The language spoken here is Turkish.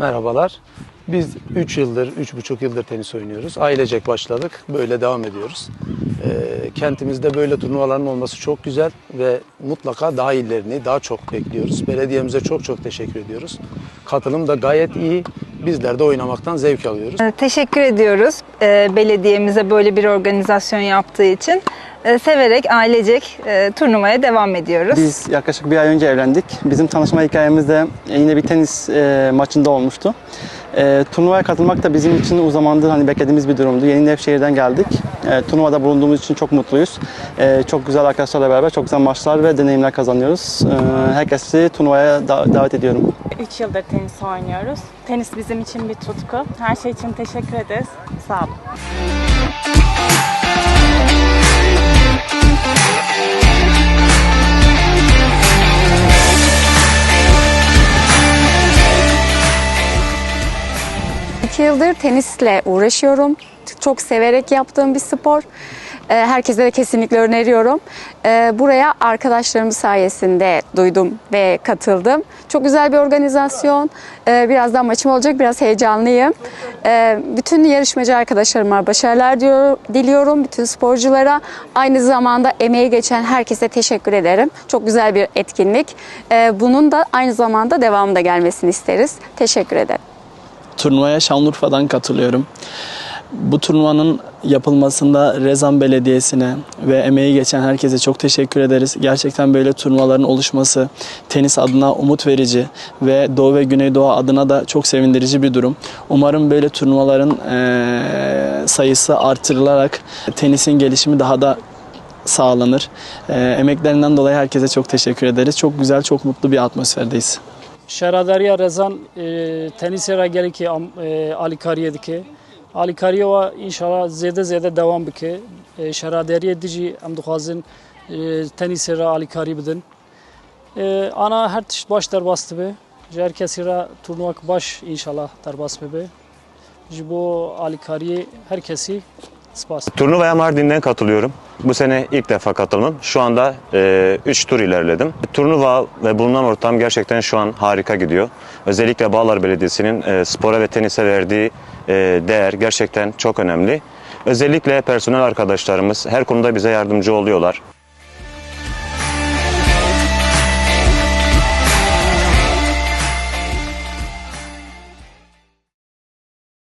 merhabalar. Biz 3 yıldır, 3,5 yıldır tenis oynuyoruz. Ailecek başladık. Böyle devam ediyoruz. Ee, kentimizde böyle turnuvaların olması çok güzel ve mutlaka daha iyilerini, daha çok bekliyoruz. Belediyemize çok çok teşekkür ediyoruz. Katılım da gayet iyi. Bizler de oynamaktan zevk alıyoruz. Teşekkür ediyoruz e, belediyemize böyle bir organizasyon yaptığı için. E, Severek, ailecek e, turnuvaya devam ediyoruz. Biz yaklaşık bir ay önce evlendik. Bizim tanışma hikayemiz de yine bir tenis e, maçında olmuştu. E, turnuvaya katılmak da bizim için o zamandır hani beklediğimiz bir durumdu. Yeni Nevşehir'den geldik. E, turnuvada bulunduğumuz için çok mutluyuz. E, çok güzel arkadaşlarla beraber çok güzel maçlar ve deneyimler kazanıyoruz. E, herkesi turnuvaya da- davet ediyorum. 3 yıldır tenis oynuyoruz. Tenis bizim için bir tutku. Her şey için teşekkür ederiz. Sağ olun. Yıldır tenisle uğraşıyorum. Çok severek yaptığım bir spor. Ee, Herkese de kesinlikle öneriyorum. Ee, Buraya arkadaşlarım sayesinde duydum ve katıldım. Çok güzel bir organizasyon. Ee, Birazdan maçım olacak. Biraz heyecanlıyım. Bütün yarışmacı arkadaşlarıma başarılar diliyorum. Bütün sporculara. Aynı zamanda emeği geçen herkese teşekkür ederim. Çok güzel bir etkinlik. Bunun da aynı zamanda devamında gelmesini isteriz. Teşekkür ederim. Turnuvaya Şanlıurfa'dan katılıyorum. Bu turnuvanın yapılmasında Rezan Belediyesi'ne ve emeği geçen herkese çok teşekkür ederiz. Gerçekten böyle turnuvaların oluşması tenis adına umut verici ve Doğu ve Güneydoğu adına da çok sevindirici bir durum. Umarım böyle turnuvaların sayısı artırılarak tenisin gelişimi daha da sağlanır. Emeklerinden dolayı herkese çok teşekkür ederiz. Çok güzel, çok mutlu bir atmosferdeyiz. Şeraderiya rezan e, tenisera gerek ki e, Ali Kariye dike. Ali Kariye va inşallah zede zede devam bike. E, şeraderiya dici em duhazin e, tenisera Ali Kariye bidin. E, ana her tiş baş derbastı be. Herkesi ra turnuvak baş inşallah derbast bebe. Jibo Ali Kariye herkesi spas. Turnuvaya Mardin'den katılıyorum. Bu sene ilk defa katılımım. Şu anda 3 tur ilerledim. Turnuva ve bulunan ortam gerçekten şu an harika gidiyor. Özellikle Bağlar Belediyesi'nin e, spora ve tenise verdiği e, değer gerçekten çok önemli. Özellikle personel arkadaşlarımız her konuda bize yardımcı oluyorlar.